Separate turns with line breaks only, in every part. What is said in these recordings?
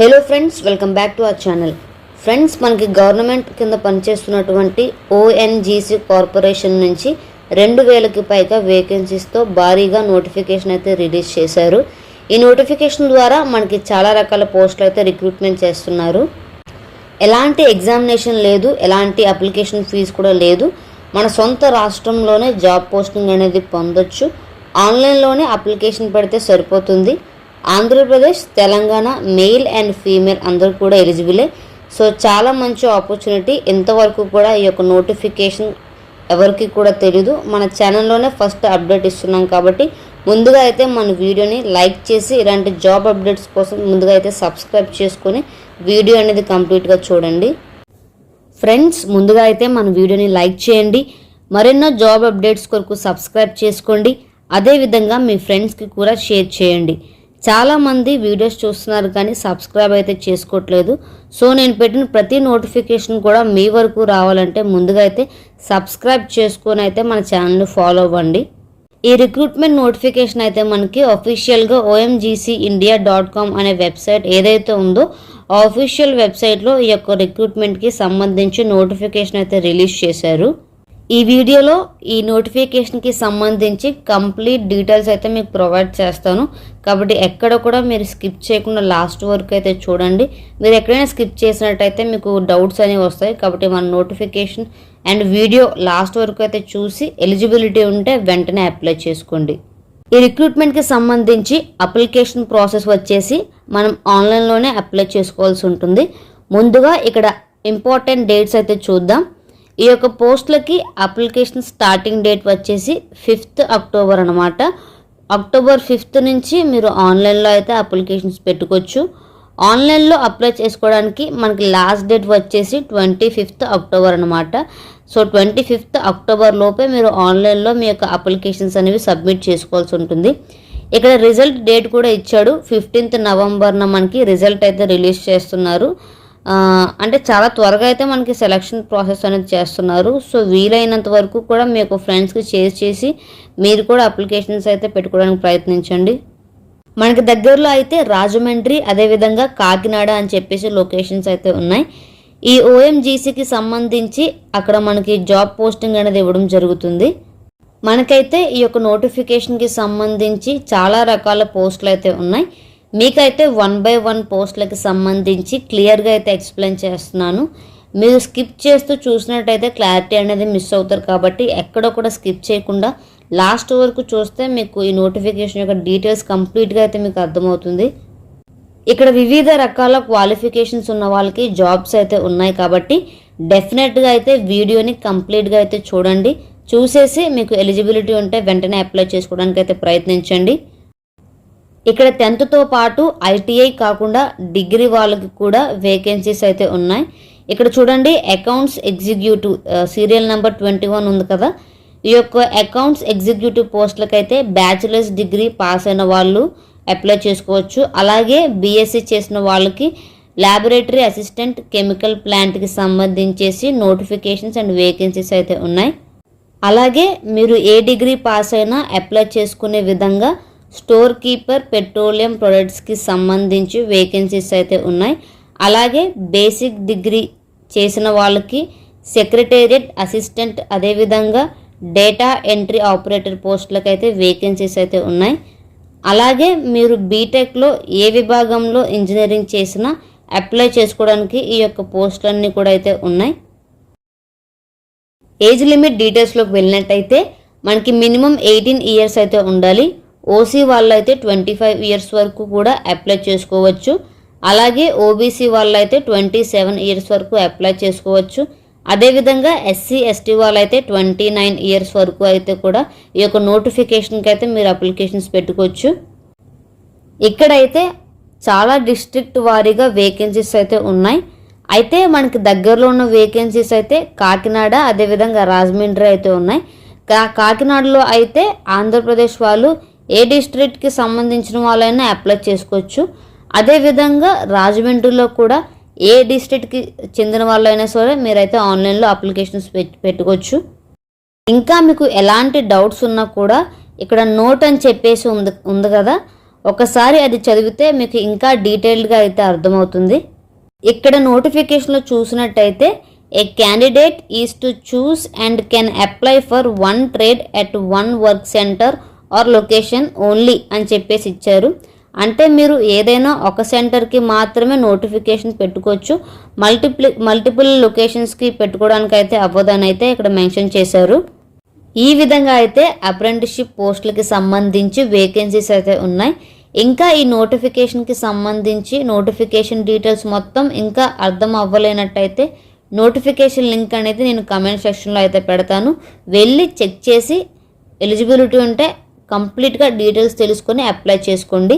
Hello friends welcome back to our channel friends మనకి government కింద పనిచేస్తున్నటువంటి ఓఎన్జీసీ కార్పొరేషన్ నుంచి రెండు వేలకి పైగా వేకెన్సీస్తో భారీగా నోటిఫికేషన్ అయితే రిలీజ్ చేశారు. ఈ నోటిఫికేషన్ ద్వారా మనకి చాలా రకాల పోస్టులు అయితే రిక్రూట్మెంట్ చేస్తున్నారు. ఎలాంటి ఎగ్జామినేషన్ లేదు ఎలాంటి అప్లికేషన్ ఫీజు కూడా లేదు. మన సొంత రాష్ట్రంలోనే జాబ్ పోస్టింగ్ అనేది పొందొచ్చు. ఆన్లైన్లోనే అప్లికేషన్ పెడితే సరిపోతుంది. Andhra Pradesh Telangana male and female అందరూ కూడా ఎలిజిబులే. సో చాలా మంచి ఆపర్చునిటీ. ఇంతవరకు కూడా ఈ యొక్క నోటిఫికేషన్ ఎవరికి కూడా తెలీదు. మన ఛానల్లోనే ఫస్ట్ అప్డేట్ ఇస్తున్నాం కాబట్టి ముందుగా అయితే మన వీడియోని లైక్ చేసి ఇలాంటి జాబ్ అప్డేట్స్ కోసం ముందుగా అయితే సబ్స్క్రైబ్ చేసుకొని వీడియో అనేది కంప్లీట్గా చూడండి. ఫ్రెండ్స్ ముందుగా అయితే మన వీడియోని లైక్ చేయండి. మరెన్నో జాబ్ అప్డేట్స్ కొరకు సబ్స్క్రైబ్ చేసుకోండి. అదేవిధంగా మీ ఫ్రెండ్స్కి కూడా షేర్ చేయండి. చాలామంది వీడియోస్ చూస్తున్నారు కానీ సబ్స్క్రైబ్ అయితే చేసుకోవట్లేదు. సో నేను పెట్టిన ప్రతి నోటిఫికేషన్ కూడా మీ వరకు రావాలంటే ముందుగా అయితే సబ్స్క్రైబ్ చేసుకొని అయితే మన ఛానల్ని ఫాలో అవ్వండి. ఈ రిక్రూట్మెంట్ నోటిఫికేషన్ అయితే మనకి అఫీషియల్గా ఓఎంజీసీ ఇండియా డాట్ కామ్ అనే వెబ్సైట్ ఏదైతే ఉందో ఆ అఫీషియల్ వెబ్సైట్లో ఈ యొక్క రిక్రూట్మెంట్కి సంబంధించి నోటిఫికేషన్ అయితే రిలీజ్ చేశారు. ఈ వీడియోలో ఈ నోటిఫికేషన్కి సంబంధించి కంప్లీట్ డీటెయిల్స్ అయితే మీకు ప్రొవైడ్ చేస్తాను. కాబట్టి ఎక్కడ కూడా మీరు స్కిప్ చేయకుండా లాస్ట్ వరకు అయితే చూడండి. మీరు ఎక్కడైనా స్కిప్ చేసినట్టయితే మీకు డౌట్స్ అనేవి వస్తాయి. కాబట్టి మన నోటిఫికేషన్ అండ్ వీడియో లాస్ట్ వరకు అయితే చూసి ఎలిజిబిలిటీ ఉంటే వెంటనే అప్లై చేసుకోండి. ఈ రిక్రూట్మెంట్కి సంబంధించి అప్లికేషన్ ప్రాసెస్ వచ్చేసి మనం ఆన్లైన్లోనే అప్లై చేసుకోవాల్సి ఉంటుంది. ముందుగా ఇక్కడ ఇంపార్టెంట్ డేట్స్ అయితే చూద్దాం. ఈ యొక్క పోస్టులకి అప్లికేషన్ స్టార్టింగ్ డేట్ వచ్చేసి ఫిఫ్త్ అక్టోబర్ అనమాట అక్టోబర్ ఫిఫ్త్ నుంచి మీరు ఆన్లైన్లో అయితే అప్లికేషన్స్ పెట్టుకోవచ్చు. ఆన్లైన్లో అప్లై చేసుకోవడానికి మనకి లాస్ట్ డేట్ వచ్చేసి ట్వంటీ ఫిఫ్త్ అక్టోబర్ అనమాట సో ట్వంటీ ఫిఫ్త్ అక్టోబర్ లోపే మీరు ఆన్లైన్లో మీ యొక్క అప్లికేషన్స్ అనేవి సబ్మిట్ చేసుకోవాల్సి ఉంటుంది. ఇక్కడ రిజల్ట్ డేట్ కూడా ఇచ్చాడు. ఫిఫ్టీన్త్ నవంబర్న మనకి రిజల్ట్ అయితే రిలీజ్ చేస్తున్నారు. అంటే చాలా త్వరగా అయితే మనకి సెలక్షన్ ప్రాసెస్ అనేది చేస్తున్నారు. సో వీలైనంత వరకు కూడా మీ యొక్క ఫ్రెండ్స్కి షేర్ చేసి మీరు కూడా అప్లికేషన్స్ అయితే పెట్టుకోవడానికి ప్రయత్నించండి. మనకి దగ్గరలో అయితే రాజమండ్రి అదేవిధంగా కాకినాడ అని చెప్పేసి లొకేషన్స్ అయితే ఉన్నాయి. ఈ ఓఎంజీసీకి సంబంధించి అక్కడ మనకి జాబ్ పోస్టింగ్ అనేది ఇవ్వడం జరుగుతుంది. మనకైతే ఈ యొక్క నోటిఫికేషన్కి సంబంధించి చాలా రకాల పోస్టులు అయితే ఉన్నాయి. మీకైతే వన్ బై వన్ పోస్ట్లకి సంబంధించి క్లియర్గా అయితే ఎక్స్ప్లెయిన్ చేస్తున్నాను. మీరు స్కిప్ చేస్తూ చూసినట్టయితే క్లారిటీ అనేది మిస్ అవుతారు కాబట్టి ఎక్కడో కూడా స్కిప్ చేయకుండా లాస్ట్ వరకు చూస్తే మీకు ఈ నోటిఫికేషన్ యొక్క డీటెయిల్స్ కంప్లీట్గా అయితే మీకు అర్థమవుతుంది. ఇక్కడ వివిధ రకాల క్వాలిఫికేషన్స్ ఉన్న వాళ్ళకి జాబ్స్ అయితే ఉన్నాయి కాబట్టి డెఫినెట్గా అయితే వీడియోని కంప్లీట్గా అయితే చూడండి. చూసేసి మీకు ఎలిజిబిలిటీ ఉంటే వెంటనే అప్లై చేసుకోవడానికి అయితే ప్రయత్నించండి. ఇక్కడ టెన్త్తో పాటు ఐటీఐ కాకుండా డిగ్రీ వాళ్ళకి కూడా వేకెన్సీస్ అయితే ఉన్నాయి. ఇక్కడ చూడండి accounts executive serial number twenty one ఉంది కదా. ఈ యొక్క అకౌంట్స్ ఎగ్జిక్యూటివ్ పోస్టులకైతే బ్యాచిలర్స్ డిగ్రీ పాస్ అయిన వాళ్ళు అప్లై చేసుకోవచ్చు. అలాగే బీఎస్సీ చేసిన వాళ్ళకి ల్యాబొరేటరీ అసిస్టెంట్ కెమికల్ ప్లాంట్కి సంబంధించేసి నోటిఫికేషన్స్ అండ్ వేకెన్సీస్ అయితే ఉన్నాయి. అలాగే మీరు ఏ డిగ్రీ పాస్ అయినా అప్లై చేసుకునే విధంగా స్టోర్ కీపర్ పెట్రోలియం ప్రొడక్ట్స్కి సంబంధించి వేకెన్సీస్ అయితే ఉన్నాయి. అలాగే బేసిక్ డిగ్రీ చేసిన వాళ్ళకి సెక్రటేరియట్ అసిస్టెంట్ అదేవిధంగా డేటా ఎంట్రీ ఆపరేటర్ పోస్టులకు అయితే వేకెన్సీస్ అయితే ఉన్నాయి. అలాగే మీరు బీటెక్లో ఏ విభాగంలో ఇంజనీరింగ్ చేసినా అప్లై చేసుకోవడానికి ఈ యొక్క పోస్టులన్నీ కూడా అయితే ఉన్నాయి. ఏజ్ లిమిట్ డీటెయిల్స్లోకి వెళ్ళినట్టయితే మనకి మినిమం ఎయిటీన్ ఇయర్స్ అయితే ఉండాలి. ఓసీ వాళ్ళైతే ట్వంటీ ఫైవ్ ఇయర్స్ వరకు కూడా అప్లై చేసుకోవచ్చు. అలాగే ఓబీసీ వాళ్ళైతే ట్వంటీ సెవెన్ ఇయర్స్ వరకు అప్లై చేసుకోవచ్చు. అదేవిధంగా ఎస్సీ ఎస్టీ వాళ్ళు అయితే ట్వంటీ నైన్ ఇయర్స్ వరకు అయితే కూడా ఈ యొక్క నోటిఫికేషన్కి అయితే మీరు అప్లికేషన్స్ పెట్టుకోవచ్చు. ఇక్కడైతే చాలా డిస్ట్రిక్ట్ వారీగా వేకెన్సీస్ అయితే ఉన్నాయి. అయితే మనకి దగ్గరలో ఉన్న వేకెన్సీస్ అయితే కాకినాడ అదేవిధంగా రాజమండ్రి అయితే ఉన్నాయి. కా కాకినాడలో అయితే ఆంధ్రప్రదేశ్ వాళ్ళు ఏ డిస్ట్రిక్ట్కి సంబంధించిన వాళ్ళైనా అప్లై చేసుకోవచ్చు. అదేవిధంగా రాజమండ్రిలో కూడా ఏ డిస్ట్రిక్ట్కి చెందిన వాళ్ళైనా సరే మీరైతే ఆన్లైన్లో అప్లికేషన్స్ పెట్టుకోవచ్చు. ఇంకా మీకు ఎలాంటి డౌట్స్ ఉన్నా కూడా ఇక్కడ నోట్ అని చెప్పేసి ఉంది ఉంది కదా. ఒకసారి అది చదివితే మీకు ఇంకా డీటెయిల్డ్గా అయితే అర్థమవుతుంది. ఇక్కడ నోటిఫికేషన్లో చూసినట్టయితే a candidate is to choose and can apply for one trade at one work centre or location only అని చెప్పేసి ఇచ్చారు. అంటే మీరు ఏదైనా ఒక సెంటర్కి మాత్రమే నోటిఫికేషన్ పెట్టుకోవచ్చు. మల్టిప్లి మల్టిపుల్ లొకేషన్స్కి పెట్టుకోవడానికి అయితే అవ్వదని అయితే ఇక్కడ మెన్షన్ చేశారు. ఈ విధంగా అయితే అప్రెంటిస్షిప్ పోస్టులకి సంబంధించి వేకెన్సీస్ అయితే ఉన్నాయి. ఇంకా ఈ నోటిఫికేషన్కి సంబంధించి నోటిఫికేషన్ డీటెయిల్స్ మొత్తం ఇంకా అర్థం అవ్వలేనట్టయితే నోటిఫికేషన్ లింక్ అనేది నేను కమెంట్ సెక్షన్లో అయితే పెడతాను. వెళ్ళి చెక్ చేసి ఎలిజిబిలిటీ ఉంటే కంప్లీట్గా డీటెయిల్స్ తెలుసుకొని అప్లై చేసుకోండి.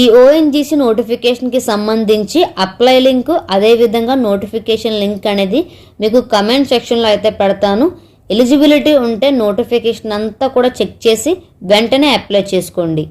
ఈ ఓఎన్జీసీ నోటిఫికేషన్కి సంబంధించి అప్లై లింక్ అదేవిధంగా నోటిఫికేషన్ లింక్ అనేది మీకు కమెంట్ సెక్షన్లో అయితే పెడతాను. ఎలిజిబిలిటీ ఉంటే నోటిఫికేషన్ అంతా కూడా చెక్ చేసి వెంటనే అప్లై చేసుకోండి.